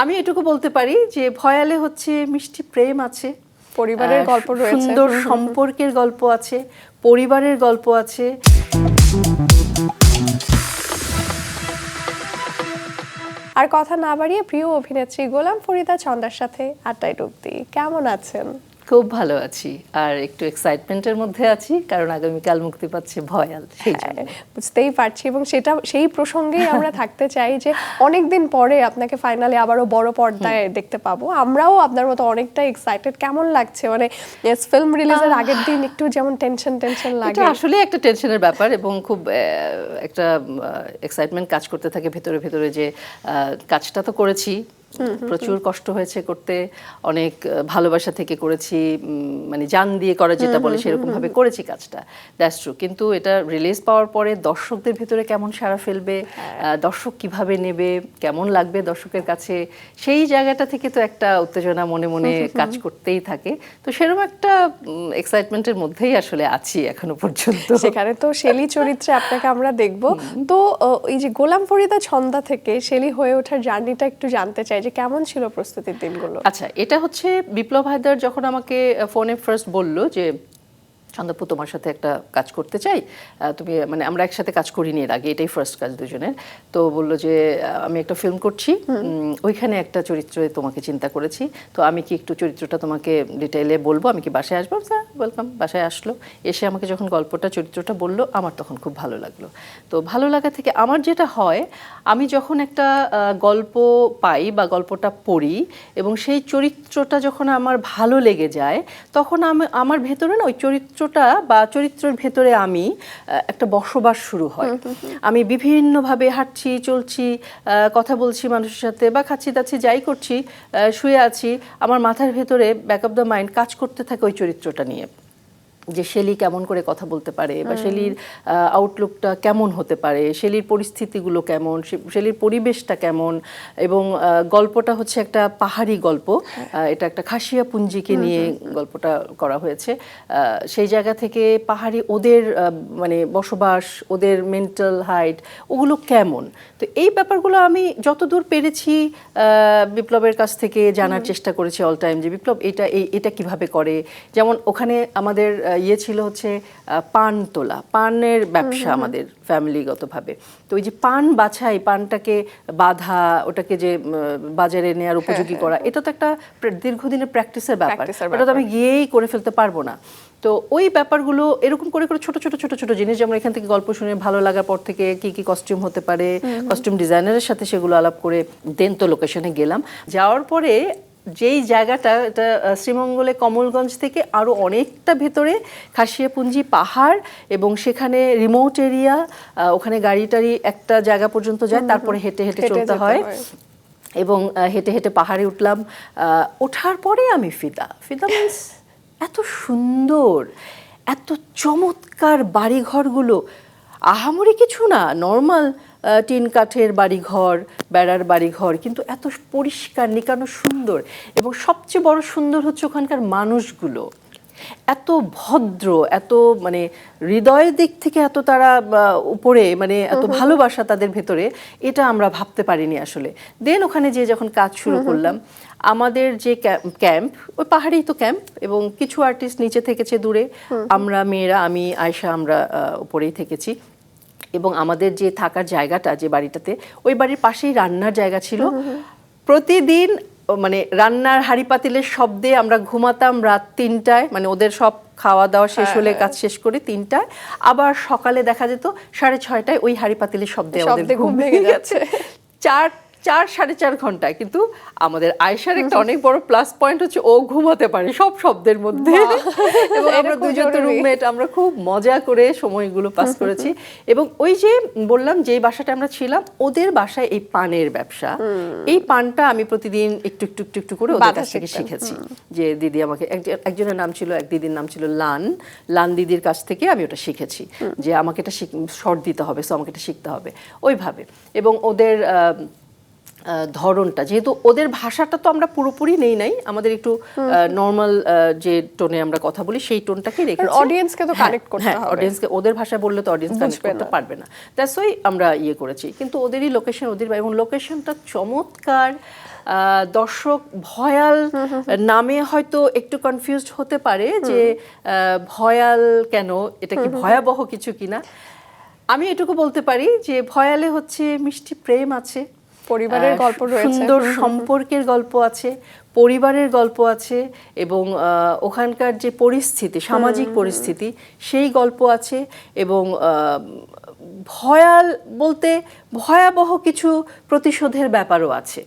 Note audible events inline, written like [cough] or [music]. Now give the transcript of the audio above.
আমি এটুকু বলতে পারি যে ভয়ালে হচ্ছে মিষ্টি প্রেম আছে পরিবারের গল্প রয়েছে। সুন্দর সম্পর্কের গল্প আছে পরিবারের গল্প আছে। আর কথা না বাড়িয়ে প্রিয় অভিনেত্রী গোলাম ফরিদা চন্দার সাথে আড্ডায় ডুব দিই। কেমন আছেন? খুব ভালো আছি। আর একটু এক্সাইটমেন্টের মধ্যে আছি কারণ আগামীকাল মুক্তি পাচ্ছে ভয়াল। বুঝতেই পারছি এবং সেটা সেই প্রসঙ্গেই আমরা থাকতে চাই যে অনেকদিন পরে আপনাকে ফাইনালি আবারও বড় পর্দায় দেখতে পাবো। আমরাও আপনার মতো অনেকটা এক্সাইটেড কেমন লাগছে? মানে ফিল্ম রিলিজের আগের দিন একটু যেমন টেনশন টেনশন লাগে। আসলে একটা টেনশনের ব্যাপার এবং খুব একটা এক্সাইটমেন্ট কাজ করতে থাকে ভেতরে ভেতরে যে কাজটা তো করেছি। প্রচুর কষ্ট হয়েছে করতে অনেক ভালোবাসা থেকে করেছি মানে জান দিয়ে করা যেটা বলে সেরকম ভাবে করেছি কাজটা। দ্যাটস ট্রু কিন্তু এটা রিলিজ পাওয়ার পরে দর্শকদের ভেতরে কেমন সাড়া ফেলবে দর্শক কীভাবে নেবে কেমন লাগবে দর্শকের কাছে সেই জায়গাটা থেকে তো একটা উত্তেজনা মনে মনে কাজ করতেই থাকে। তো সেরকম একটা এক্সাইটমেন্টের মধ্যেই আসলে আছি এখনও পর্যন্ত। সেখানে তো শেলি চরিত্রে আপনাকে আমরা দেখব। তো এই যে গোলাম ফরিদা ছন্দা থেকে শেলি হয়ে ওঠার জার্নিটা একটু জানতে চাই যে কেমন ছিল প্রস্তুতির দিনগুলো? আচ্ছা এটা হচ্ছে বিপ্লব হায়দার যখন আমাকে ফোনে ফার্স্ট বলল যে সন্দীপু তোমার সাথে একটা কাজ করতে চাই। তুমি মানে আমরা একসাথে কাজ করিনি এর আগে এটাই ফার্স্ট কাজ দুজনের। তো বলল যে আমি একটা ফিল্ম করছি। ওইখানে একটা চরিত্রে তোমাকে চিন্তা করেছি। তো আমি কি একটু চরিত্রটা তোমাকে ডিটেইলে বলব? আমি কি বাসায় আসব? স্যার ওয়েলকাম বাসায় আসলো। এসে আমাকে যখন গল্পটা চরিত্রটা বলল আমার তখন খুব ভালো লাগল। তো ভালো লাগা থেকে আমার যেটা হয় আমি যখন একটা গল্প পাই বা গল্পটা পড়ি এবং সেই চরিত্রটা যখন আমার ভালো লেগে যায় তখন আমি আমার ভেতরে না ওই চরিত্রটা বা চরিত্রের ভেতরে আমি একটা বসবাস শুরু হয়। আমি বিভিন্নভাবে হাঁটছি চলছি কথা বলছি মানুষের সাথে বা খাচ্ছি দাচ্ছি যাই করছি শুয়ে আছি আমার মাথার ভেতরে ব্যাক অফ দ্য মাইন্ড কাজ করতে থাকে ওই চরিত্রটা নিয়ে। যে শেলি কেমন করে কথা বলতে পারে বা শেলির আউটলুকটা কেমন হতে পারে শেলির পরিস্থিতিগুলো কেমন শেলির পরিবেশটা কেমন এবং গল্পটা হচ্ছে একটা পাহাড়ি গল্প এটা একটা খাসিয়া পুঞ্জিকে নিয়ে গল্পটা করা হয়েছে। সেই জায়গা থেকে পাহাড়ি ওদের মানে বসবাস ওদের মেন্টাল হাইট ওগুলো কেমন? তো এই ব্যাপারগুলো আমি যতদূর পেরেছি বিপ্লবের কাছ থেকে জানার চেষ্টা করেছি অল টাইম যে বিপ্লব এটা এই এটা কীভাবে করে? যেমন ওখানে আমাদের ইয়ে ছিল হচ্ছে পান তোলা পানের ব্যবসা আমাদের ফ্যামিলিগতভাবে তো ওই যে পান বাছাই পানটাকে বাধা ওটাকে যে বাজারে নেওয়ার উপযোগী করা এটা তো একটা দীর্ঘদিনের প্র্যাকটিসের ব্যাপার। ওটা তো আমি গিয়েই করে ফেলতে পারব না। তো ওই ব্যাপারগুলো এরকম করে করে ছোট ছোট ছোট ছোট জিনিস যেমন এখান থেকে গল্প শুনে ভালো লাগার পর থেকে কি কি কস্টিউম হতে পারে কস্টিউম ডিজাইনারের সাথে সেগুলো আলাপ করে দেন তো লোকেশনে গেলাম। যাওয়ার পরে যেই জায়গাটা এটা শ্রীমঙ্গলে কমলগঞ্জ থেকে আরও অনেকটা ভেতরে খাসিয়াপুঞ্জি পাহাড় এবং সেখানে রিমোট এরিয়া ওখানে গাড়ি টাড়ি একটা জায়গা পর্যন্ত যায় তারপরে হেঁটে হেঁটে চলতে হয়। এবং হেঁটে হেঁটে পাহাড়ে উঠলাম। আহ, ওঠার পরে আমি ফিদা। ফিদা মিন্স এত সুন্দর এত চমৎকার বাড়িঘরগুলো। আহামরি কিছু না নর্মাল টিন কাঠের বাড়িঘর বেড়ার বাড়িঘর কিন্তু এত পরিষ্কার নিকানো সুন্দর এবং সবচেয়ে বড় সুন্দর হচ্ছে ওখানকার মানুষগুলো। এত ভদ্র এত মানে হৃদয়ের দিক থেকে এত তারা উপরে মানে এত ভালোবাসা তাদের ভেতরে এটা আমরা ভাবতে পারিনি আসলে। দেন ওখানে যে যখন কাজ শুরু করলাম আমাদের যে ক্যাম্প ওই পাহাড়েই তো ক্যাম্প এবং কিছু আর্টিস্ট নিচে থেকেছে দূরে। আমরা মেয়েরা আমি আয়শা আমরা উপরেই থেকেছি। এবং আমাদের যে থাকার জায়গাটা যে বাড়িটাতে ওই বাড়ির পাশেই রান্নার জায়গা ছিল। প্রতিদিন মানে রান্নার হাঁড়ি পাতিলের শব্দে আমরা ঘুমাতাম রাত তিনটায় মানে ওদের সব খাওয়া দাওয়া শেষ হলে কাজ শেষ করে তিনটায়। আবার সকালে দেখা যেত সাড়ে ছয়টায় ওই হাঁড়ি পাতিলের শব্দে আমাদের ঘুম ভেঙে যাচ্ছে। চার চার সাড়ে চার ঘন্টায়। কিন্তু আমাদের আয়সার একটা অনেক বড় প্লাস পয়েন্ট হচ্ছে ও ঘুমাতে পারে সব শব্দের মধ্যে। [laughs] এবং আমরা দুজন তো রুমমেট আমরা খুব মজা করে সময়গুলো পাস করেছি। এবং ওই যে বললাম যে বাসাটা আমরা ছিলাম ওদের বাসায় এই পানের ব্যবসা। এই পানটা আমি প্রতিদিন একটু একটু একটু একটু করে ওদের কাছ থেকে শিখেছি। যে দিদি আমাকে একজ- একজনের নাম ছিল এক দিদির নাম ছিল লান। লান দিদির কাছ থেকে আমি ওটা শিখেছি। যে আমাকে এটা শর্ট দিতে হবে সো আমাকে এটা শিখতে হবে। ওইভাবে। এবং ওদের ধরনটা। যেহেতু ওদের ভাষাটা তো আমরা পুরোপুরি নেই নাই আমাদের একটু নর্মাল যে টোনে আমরা কথা বলি সেই টোনটাকে রেখে অডিয়েন্সকে তো connect করতে হ্যাঁ হবে। অডিয়েন্সকে ওদের ভাষা বললে তো অডিয়েন্স কানেক্ট করতে। পারবে না। দ্যাটস ওয়াই আমরা ইয়ে করেছি। কিন্তু ওদেরই লোকেশন ওদের এবং লোকেশনটা চমৎকার। দর্শক ভয়াল নামে হয়তো একটু কনফিউজড হতে পারে যে আহ, ভয়াল কেন? এটা কি ভয়াবহ কিছু কিনা? আমি এটুকু বলতে পারি যে ভয়ালে হচ্ছে মিষ্টি প্রেম আছে। পরিবারের গল্প রয়েছে। সুন্দর সম্পর্কের গল্প আছে পরিবারের গল্প আছে এবং ওখানকার যে পরিস্থিতি সামাজিক পরিস্থিতি সেই গল্প আছে এবং ভয়াল বলতে ভয়াবহ কিছু প্রতিশোধের ব্যাপারও আছে